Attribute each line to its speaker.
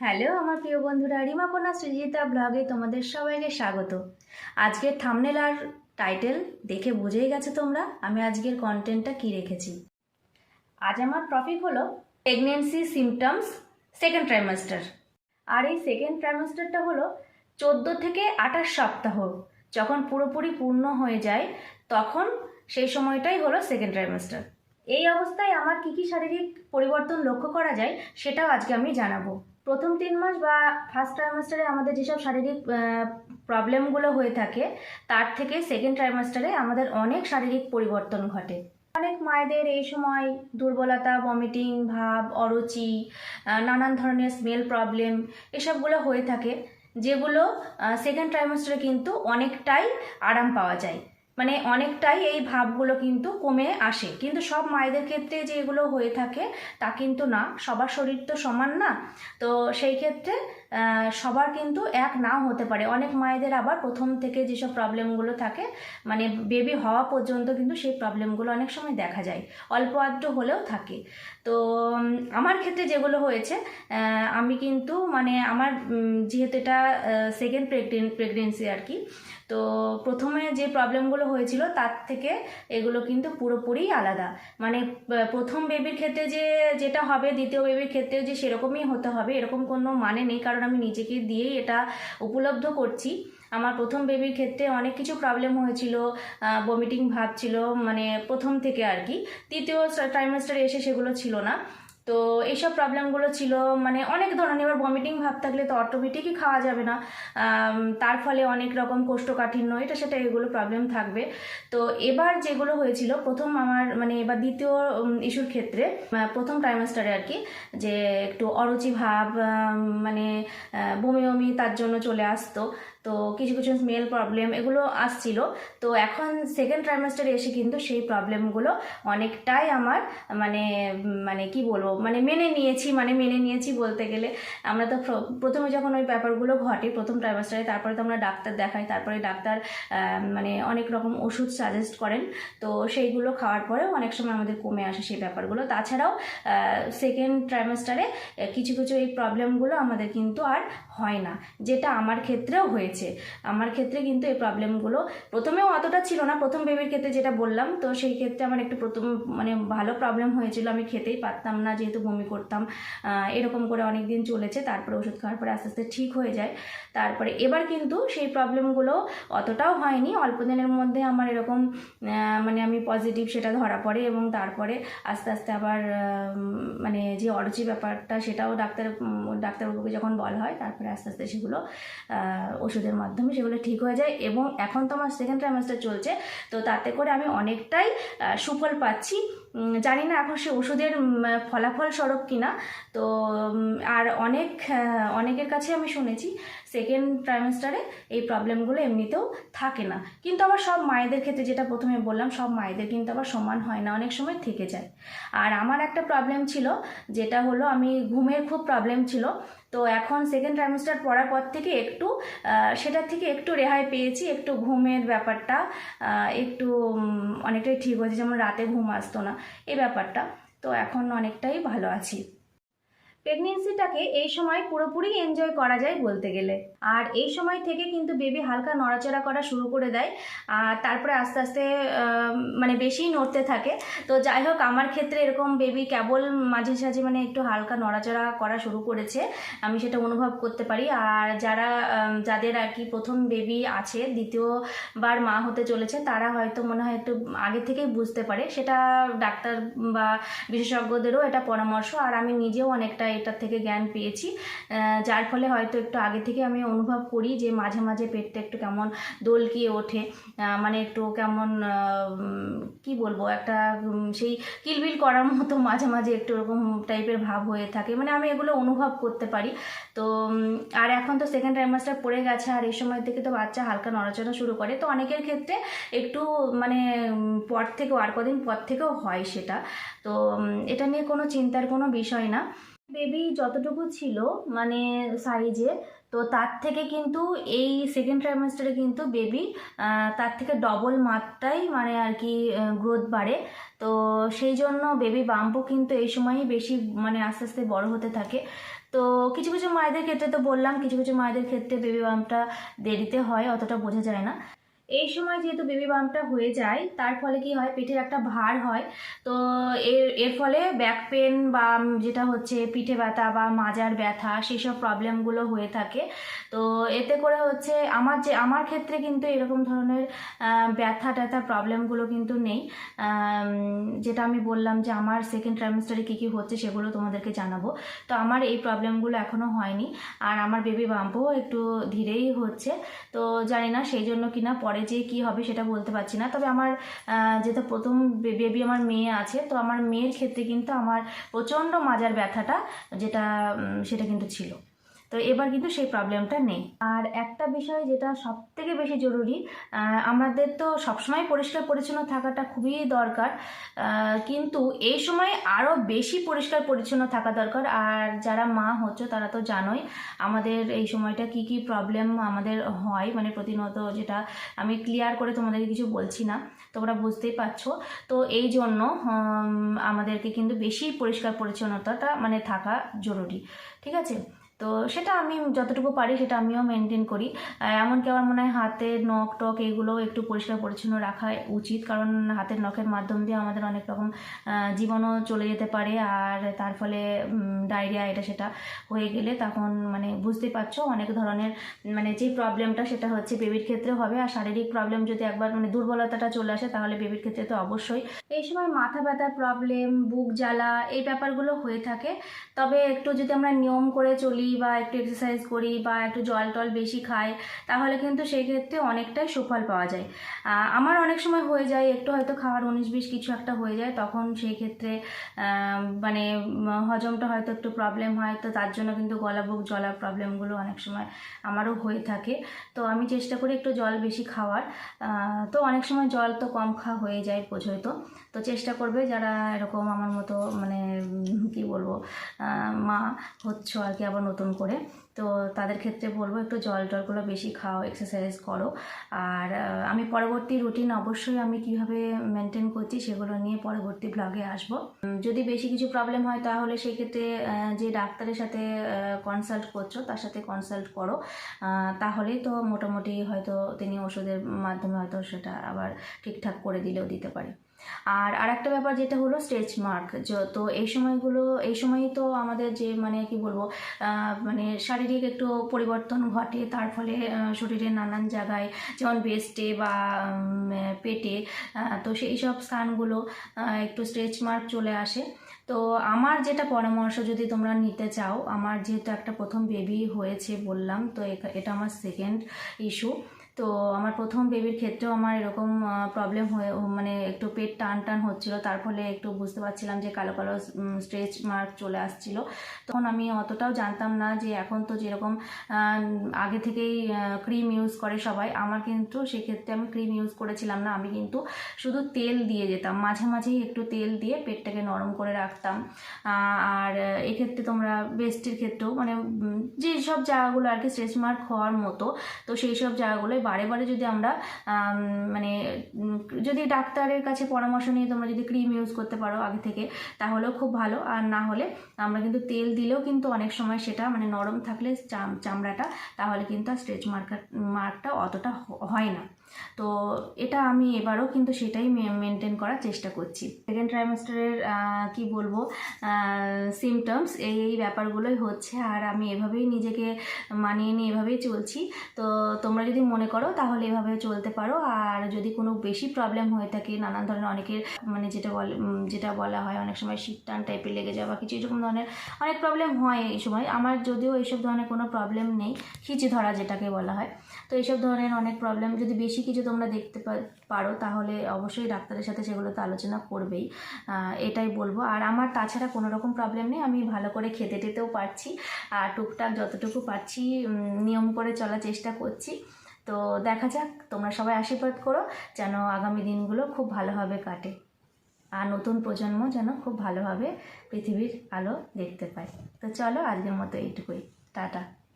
Speaker 1: Hello, আমার প্রিয় বন্ধুরা, রিমা কন্যা সৃজিতা ব্লগে তোমাদের সবাইকে স্বাগত। আজকের থামনেল আর টাইটেল দেখে বুঝেই গেছে তোমরা আমি আজকের কন্টেন্টটা কি রেখেছি। আজ আমার টপিক হলো প্রেগনেন্সি সিমটমস সেকেন্ড ট্রাইমাস্টার আর এই সেকেন্ড ট্রাইমাস্টারটা হলো চোদ্দ থেকে আঠাশ সপ্তাহ, যখন পুরোপুরি পূর্ণ হয়ে যায়, তখন সেই সময়টাই হলো সেকেন্ড ট্রাইমাস্টার এই অবস্থায় আমার কী কী শারীরিক পরিবর্তন লক্ষ্য করা যায়, সেটাও আজকে আমি জানাব। প্রথম তিন মাস বা ফার্স্ট ট্রাইমাস্টারে আমাদের যেসব শারীরিক প্রবলেমগুলো হয়ে থাকে, তার থেকে সেকেন্ড ট্রাইমাস্টারে আমাদের অনেক শারীরিক পরিবর্তন ঘটে। অনেক মায়েদের এই সময় দুর্বলতা ভমিটিং ভাব, অরুচি নানান ধরনের স্মেল প্রবলেম এসবগুলো হয়ে থাকে, যেগুলো সেকেন্ড ট্রাইমাস্টারে কিন্তু অনেকটাই আরাম পাওয়া যায়। মানে অনেকটাই এই ভাবগুলো কিন্তু কমে আসে। কিন্তু সব মায়েদের ক্ষেত্রে যে এগুলো হয়ে থাকে, তা কিন্তু না। সবার শরীর তো সমান না। তো সেই ক্ষেত্রে সবার কিন্তু এক নাও হতে পারে। অনেক মায়েদের আবার প্রথম থেকে যেসব প্রবলেমগুলো থাকে মানে বেবি হওয়া পর্যন্ত কিন্তু সেই প্রবলেমগুলো অনেক সময় দেখা যায়। অল্প আধটু হলেও থাকে। তো আমার ক্ষেত্রে যেগুলো হয়েছে আমি কিন্তু মানে আমার যেহেতু এটা সেকেন্ড প্রেগনেন প্রেগনেন্সি আর কি, তো প্রথমে যে প্রবলেমগুলো হয়েছিল তার থেকে এগুলো কিন্তু পুরোপুরি আলাদা। মানে প্রথম বেবির ক্ষেত্রে যে, যেটা হবে, দ্বিতীয় বেবির ক্ষেত্রেও যে সেরকমই হতে হবে, এরকম কোনো মানে নেই। কারণ আমি নিজেকে দিয়েই এটা উপলব্ধ করছি। আমার প্রথম বেবির ক্ষেত্রে অনেক কিছু প্রবলেম হয়েছিল বমিটিং ভাব ছিল মানে প্রথম থেকে আর কি। তৃতীয় ট্রাইমাস্টারে এসে সেগুলো ছিল না। তো এইসব প্রবলেমগুলো ছিল। মানে অনেক ধরনের, এবার ভমিটিং ভাব থাকলে তো অটোমেটিকই খাওয়া যাবে না। তার ফলে অনেক রকম কোষ্ঠকাঠিন্য, এটা সেটা এগুলো প্রবলেম থাকবে। তো এবার যেগুলো হয়েছিল, প্রথম আমার মানে এবার দ্বিতীয় ইস্যুর ক্ষেত্রে প্রথম ট্রাইমাস্টারে আর কি যে একটু অরুচি ভাব মানে বমি বমি তার জন্য চলে আসতো। তো কিছু কিছু স্মেল প্রবলেম এগুলো আসছিল। তো এখন সেকেন্ড ট্রাইমাস্টারে এসে কিন্তু সেই প্রবলেমগুলো অনেকটাই আমার মানে মানে কি বলব মানে মেনে নিয়েছি মানে মেনে নিয়েছি বলতে গেলে। আমরা তো প্রথমে যখন ওই ব্যাপারগুলো ঘটে প্রথম ট্রাইমাস্টারে তারপরে তো আমরা ডাক্তার দেখাই, তারপরে ডাক্তার মানে অনেক রকম ওষুধ সাজেস্ট করেন। তো সেইগুলো খাওয়ার পরেও অনেক সময় আমাদের কমে আসে সেই ব্যাপারগুলো। তাছাড়াও সেকেন্ড ট্রাইমাস্টারে কিছু কিছু এই প্রবলেমগুলো আমাদের কিন্তু আর হয় না, যেটা আমার ক্ষেত্রেও হয়েছে। আমার ক্ষেত্রে কিন্তু এই প্রবলেমগুলো প্রথমেও অতটা ছিল না প্রথম বেবির ক্ষেত্রে যেটা বললাম তো সেই ক্ষেত্রে আমার একটু প্রথম মানে ভালো প্রবলেম হয়েছিল আমি খেতেই পারতাম না যেহেতু বমি করতাম। এরকম করে অনেক দিন চলেছে তারপরে ওষুধ খাওয়ার পরে আস্তে আস্তে ঠিক হয়ে যায়। তারপরে এবার কিন্তু সেই প্রবলেমগুলো অতটাও হয়নি অল্প দিনের মধ্যে আমার এরকম মানে আমি পজিটিভ সেটা ধরা পড়ে এবং তারপরে আস্তে আস্তে আবার মানে যে অরুচি ব্যাপারটা সেটাও ডাক্তার ডাক্তারবাবুকে যখন বলা হয় তারপরে আস্তে আস্তে সেগুলো আহ, ওষুধের মাধ্যমে সেগুলো ঠিক হয়ে যায় এবং এখন তো আমার সেকেন্ড ট্রাইমাস্টার চলছে, তো তাতে করে আমি অনেকটাই সুফল পাচ্ছি। জানি না এখন সে ওষুধের ফলাফল স্বরূপ কিনা। তো আর অনেক অনেকের কাছে আমি শুনেছি সেকেন্ড ট্রাইমাস্টারে এই প্রবলেমগুলো এমনিতেও থাকে না। কিন্তু আবার সব মায়েদের ক্ষেত্রে যেটা প্রথমে বললাম, সব মায়েদের কিন্তু আবার সমান হয় না, অনেক সময় থেকে যায়। আর আমার একটা প্রবলেম ছিল, যেটা হলো আমি ঘুমের খুব প্রবলেম ছিল। তো এখন সেকেন্ড ট্রাইমেস্টার পড়ার পর থেকে একটু সেটার থেকে একটু রেহাই পেয়েছি, একটু ঘুমের ব্যাপারটা একটু অনেকটাই ঠিক হয়েছে, যেমন রাতে ঘুম আসতো না, এই ব্যাপারটা। তো এখন অনেকটাই ভালো আছি। প্রেগনেন্সিটাকে এই সময় পুরোপুরি এনজয় করা যায় বলতে গেলে। আর এই সময় থেকে কিন্তু বেবি হালকা নড়াচড়া করা শুরু করে দেয়। আর তারপরে আস্তে আস্তে মানে বেশিই নড়তে থাকে। তো যাই হোক, আমার ক্ষেত্রে এরকম বেবি কেবল মাঝে সাঝে মানে একটু হালকা নড়াচড়া করা শুরু করেছে। আমি সেটা অনুভব করতে পারি। আর যারা যাদের আর কি প্রথম বেবি আছে, দ্বিতীয়বার মা হতে চলেছে, তারা হয়তো মনে হয় একটু আগে থেকেই বুঝতে পারে। সেটা ডাক্তার বা বিশেষজ্ঞদেরও এটা পরামর্শ। আর আমি নিজেও অনেকটা এটার থেকে জ্ঞান পেয়েছি। যার ফলে হয়তো একটু আগে থেকে আমি অনুভব করি যে মাঝে মাঝে পেটটা একটু কেমন দোলকিয়ে ওঠে। মানে একটু কেমন কি বলব, একটা সেই কিলবিল করার মতো মাঝে মাঝে একটু ওরকম টাইপের ভাব হয়ে থাকে। মানে আমি এগুলো অনুভব করতে পারি। তো আর এখন তো সেকেন্ড ট্রাইমাস্টার পড়ে গেছে, আর এই সময় থেকে তো বাচ্চা হালকা নড়াচড়া শুরু করে। তো অনেকের ক্ষেত্রে একটু মানে পর থেকেও আর কদিন পর থেকেও হয় সেটা। তো এটা নিয়ে কোনো চিন্তার কোনো বিষয় না। বেবি যতটুকু ছিল মানে সাইজে তো তার থেকে কিন্তু এই সেকেন্ড ট্রাইমাস্টারে কিন্তু বেবি তার থেকে ডবল মাত্রায় মানে আর কি গ্রোথ বাড়ে। তো সেই জন্য বেবি বাম্পও কিন্তু এই সময়ই বেশি মানে আস্তে আস্তে বড় হতে থাকে। তো কিছু কিছু মায়েদের ক্ষেত্রে তো বললাম, কিছু কিছু মায়েদের ক্ষেত্রে বেবি বাম্পটা দেরিতে হয়, অতটা বোঝা যায় না। এই সময় যেহেতু বেবি বাম্পটা হয়ে যায়, তার ফলে কি হয়? পেটের একটা ভার হয়। তো এর এর ফলে ব্যাক পেন বা যেটা হচ্ছে পিঠে ব্যথা বা মাজার ব্যথা সেই সব প্রবলেমগুলো হয়ে থাকে। তো এতে করে হচ্ছে আমার যে, আমার ক্ষেত্রে কিন্তু এরকম ধরনের ব্যথা ট্যাথা প্রবলেমগুলো কিন্তু নেই। যেটা আমি বললাম যে, আমার সেকেন্ড ট্রাইমেস্টারে কী কী হচ্ছে সেগুলো তোমাদেরকে জানাব। তো আমার এই প্রবলেমগুলো এখনও হয়নি। আর আমার বেবি বাম্পও একটু ধীরেই হচ্ছে। তো জানি না সেই জন্য কিনা পরে যে কি হবে সেটা বলতে পারছি না। তবে আমার যেটা প্রথম বেবি আমার মেয়ে আছে, তো আমার মেয়ের ক্ষেত্রে কিন্তু আমার প্রচণ্ড মাজার ব্যথাটা, যেটা সেটা কিন্তু ছিল। তো এবার কিন্তু সেই প্রবলেমটা নেই। আর একটা বিষয় যেটা সব থেকে বেশি জরুরি আমাদের তো সবসময় পরিষ্কার পরিচ্ছন্ন থাকাটা খুবই দরকার কিন্তু এই সময় আরও বেশি পরিষ্কার পরিচ্ছন্ন থাকা দরকার। আর যারা মা হচ্ছে, তারা তো জানোই আমাদের এই সময়টা কি কি প্রবলেম আমাদের হয়। মানে প্রতিনিয়ত যেটা আমি ক্লিয়ার করে তোমাদেরকে কিছু বলছি না, তোমরা বুঝতেই পারছ। তো এই জন্য আমাদেরকে কিন্তু বেশি পরিষ্কার পরিচ্ছন্নতাটা মানে থাকা জরুরি। ঠিক আছে? তো সেটা আমি যতটুকু পারি সেটা আমিও মেনটেন করি। এমনকি আমার মনে হয় হাতের নখ টক এগুলো একটু পরিষ্কার পরিচ্ছন্ন রাখা উচিত, কারণ হাতের নখের মাধ্যম দিয়ে আমাদের অনেক রকম জীবাণু চলে যেতে পারে। আর তার ফলে ডায়রিয়া এটা সেটা হয়ে গেলে তখন মানে বুঝতেই পারছ, অনেক ধরনের মানে যে প্রবলেমটা সেটা হচ্ছে বেবির ক্ষেত্রে হবে। আর শারীরিক প্রবলেম যদি একবার মানে দুর্বলতাটা চলে আসে, তাহলে বেবির ক্ষেত্রে তো অবশ্যই। এই সময় মাথা ব্যথার প্রবলেম বুক জ্বালা এই ব্যাপারগুলো হয়ে থাকে। তবে একটু যদি আমরা নিয়ম করে চলি বা একটু এক্সারসাইজ করি বা একটু জল টল বেশি খাই, তাহলে কিন্তু সেই ক্ষেত্রে অনেকটাই সুফল পাওয়া যায়। আমার অনেক সময় হয়ে যায়, একটু হয়তো খাওয়ার উনিশ বিশ কিছু একটা হয়ে যায়, তখন সেই ক্ষেত্রে মানে হজমটা হয়তো একটু প্রবলেম হয়, তো তার জন্য কিন্তু গলা বুক জলার প্রবলেমগুলো অনেক সময় আমারও হয়ে থাকে। তো আমি চেষ্টা করি একটু জল বেশি খাওয়ার। তো অনেক সময় জল তো কম খাওয়া হয়ে যায় বোঝোই তো। চেষ্টা করবে যারা এরকম আমার মতো মানে কি বলব মা হচ্ছ আর কি, আবার নতুন করে। তো তাদের ক্ষেত্রে বলব একটু জল টলগুলো বেশি খাও এক্সারসাইজ করো। আর আমি পরবর্তী রুটিন অবশ্যই আমি কীভাবে মেনটেন করছি সেগুলো নিয়ে পরবর্তী ব্লগে আসব। যদি বেশি কিছু প্রবলেম হয় তাহলে সেই ক্ষেত্রে যে ডাক্তারের সাথে কনসাল্ট করছ তার সাথে কনসাল্ট করো। আহ, তাহলেই তো মোটামুটি হয়তো তিনি ওষুধের মাধ্যমে হয়তো সেটা আবার ঠিকঠাক করে দিলেও দিতে পারে। আর আরেকটা ব্যাপার যেটা হলো স্ট্রেচ মার্ক তো এই সময়গুলো, এই সময়ই তো আমাদের যে মানে কি বলব মানে শারীরিক একটু পরিবর্তন ঘটে, তার ফলে শরীরের নানান জায়গায় যেমন বেস্টে বা পেটে তো সেই সব স্থানগুলো একটু স্ট্রেচ মার্ক চলে আসে। তো আমার যেটা পরামর্শ যদি তোমরা নিতে চাও, আমার যেহেতু একটা প্রথম বেবি হয়েছে বললাম, তো এটা আমার সেকেন্ড ইস্যু তো আমার প্রথম বেবির ক্ষেত্রেও আমার এরকম প্রবলেম হয়ে মানে একটু পেট টান টান হচ্ছিল। তার ফলে একটু বুঝতে পারছিলাম যে কালো কালো স্ট্রেচ মার্ক চলে আসছিল। তখন আমি অতটাও জানতাম না যে এখন তো যেরকম আগে থেকেই ক্রিম ইউজ করে সবাই। আমার কিন্তু সেক্ষেত্রে আমি ক্রিম ইউজ করেছিলাম না। আমি কিন্তু শুধু তেল দিয়ে যেতাম। মাঝে মাঝেই একটু তেল দিয়ে পেটটাকে নরম করে রাখতাম। আর এক্ষেত্রে তোমরা বেস্টের ক্ষেত্রেও মানে উম, যে সব জায়গাগুলো আর কি স্ট্রেচ মার্ক হওয়ার মতো তো সেই সব জায়গাগুলোয় বারে বারে যদি আমরা মানে যদি ডাক্তারের কাছে পরামর্শ নিয়ে তোমরা যদি ক্রিম ইউজ করতে পারো আগে থেকে, তাহলেও খুব ভালো। আর না হলে আমরা কিন্তু তেল দিলেও কিন্তু অনেক সময় সেটা মানে নরম থাকলে চাম- চামড়াটা, তাহলে কিন্তু আর স্ট্রেচ মার্কার মার্কটা অতটা হয় না। তো এটা আমি এবারও কিন্তু সেটাই মেনটেন করার চেষ্টা করছি। সেকেন্ড ট্রাইমাস্টারের কি বলব সিমটমস এই এই ব্যাপারগুলোই হচ্ছে আর আমি এভাবেই নিজেকে মানিয়ে নিয়ে এভাবেই চলছি। তো তোমরা যদি মনে করো তাহলে এভাবে চলতে পারো। আর যদি কোনো বেশি প্রবলেম হয়ে থাকে, নানান ধরনের অনেকের মানে যেটা বলে যেটা বলা হয় অনেক সময় শীত টান টাইপের লেগে যাওয়া বা কিছু এরকম ধরনের অনেক প্রবলেম হয় এই সময়। আমার যদিও এইসব ধরনের কোনো প্রবলেম নেই, খিচি ধরা যেটাকে বলা হয়। তো এইসব ধরনের অনেক প্রবলেম যদি বেশি কিছু তোমরা দেখতে পারো, তাহলে অবশ্যই ডাক্তারের সাথে সেগুলো তো আলোচনা করবেই। এটাই বলব। আর আমার তাছাড়া কোনো রকম প্রবলেম নেই, আমি ভালো করে খেতে টেতেও পারছি। আর টুকটাক যতটুকু পারছি নিয়ম করে চলার চেষ্টা করছি। তো দেখা যাক, তোমরা সবাই আশীর্বাদ করো যেন আগামী দিনগুলো খুব ভালোভাবে কাটে। আর নতুন প্রজন্ম যেন খুব ভালোভাবে পৃথিবীর আলো দেখতে পায়। তো চলো আজকের মতো এইটুকুই। টাটা।